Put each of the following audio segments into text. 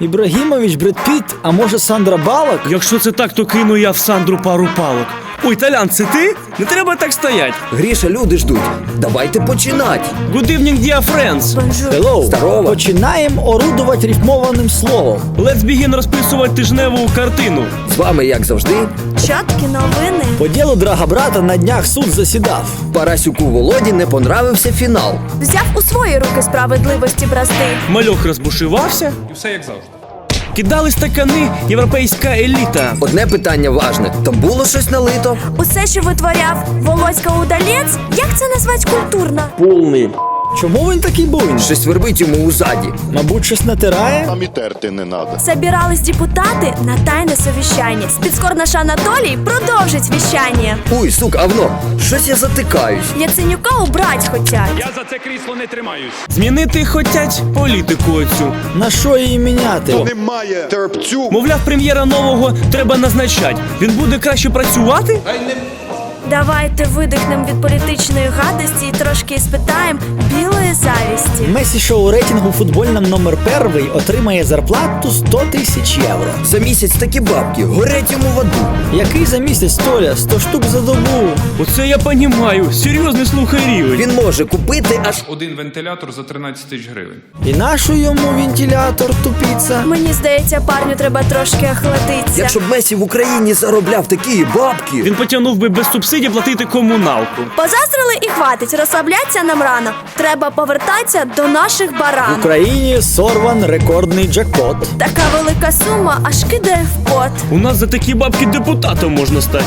Ібрагімович, Бред Піт, а може Сандра Балок? Якщо це так, то кину я в Сандру пару палок. Ой, Талян, це ти? Не треба так стоять. Гріша, люди ждуть. Давайте починать. Good evening, dear friends. Hello. Здорово. Починаємо орудувати рифмованим словом. Let's begin розписувати тижневу картину. З вами, як завжди, Чоткі новини. По ділу драга брата на днях суд засідав. Парасюку Володі не понравився фінал. Взяв у свої руки справедливості бразди. Мальох розбушувався. І все як завжди. Кидали стакани європейська еліта. Одне питання важне: там було щось налито? Усе, що витворяв Володька удалець, як це назвать культурно? Чому він такий буйний? Щось вербить йому у заді. Мабуть, щось натирає? Там і терти не надо. Собирались депутати на тайне совіщання. Спецкор наш Анатолій продовжить віщання. Уй, сука, авно, щось я затикаюсь. Яценюка убрать хотять. Я за це крісло не тримаюсь. Змінити хотять політику оцю. На що її міняти? Немає терпцю. Мовляв, прем'єра нового треба назначати. Він буде краще працювати? Давайте видихнем від політичної гадості і трошки спитаємо білої завісті. Месі шоу рейтингу футбольним номер перший отримає зарплату 100 тисяч євро. За місяць такі бабки, горять йому в аду. Який за місяць Толя? 100 штук за добу. Оце я понімаю. Серйозний слухай рівень. Він може купити аж Один вентилятор за 13 тисяч гривень. І нашу йому вентилятор тупіця. Мені здається, парню треба трошки охладитися. Якщо б Месі в Україні заробляв такі бабки. Він потягнув би без субсидій платити комуналку. Позаздрили і хватить, розслабляться нам рано. Треба повертатися до наших В. Україні сорван рекордний джекпот. Така велика сума аж кидає в пот. У нас за такі бабки депутатом можна стати.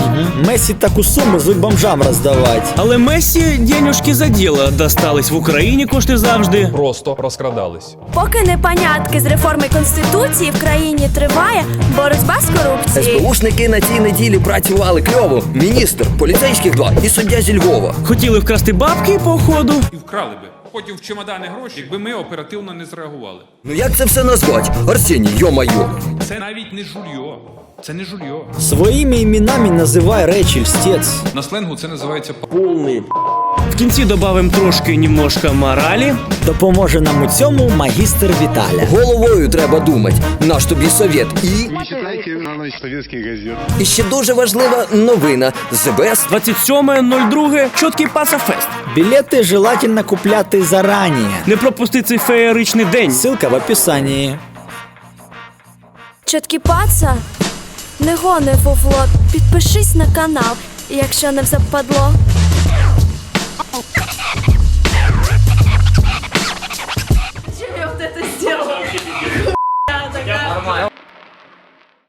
Месі таку суму звик бомжам роздавати. Але Месі денюжки за діло достались в Україні кошти завжди. Просто розкрадались. Поки непонятки з реформи конституції в країні триває боротьба з корупцією. СБУшники на цій неділі працювали кльово. Міністр, поліцейських два і суддя зі Львова. Хотіли вкрасти бабки походу. І вкрали би. Потім в чемодани гроші, якби ми оперативно не зреагували. Ну як це все назвать? Арсеній, йо-майо. Це навіть не жульйо. Це не жульйо. Своїми іменами називай речі льстець. На сленгу це називається п- В кінці добавим трошки немножко моралі. Допоможе нам у цьому магістр Віталя. Головою треба думати. Наш тобі совєт. І, Не читайте на советських газет. і ще дуже важлива новина. Best 27.02. Чоткий пасафест. Білети желательно купляти зарані. Не пропусти цей феєричний день. Ссылка в описании. Чоткі паца, не гони фуфло, підпишись на канал, якщо не западло.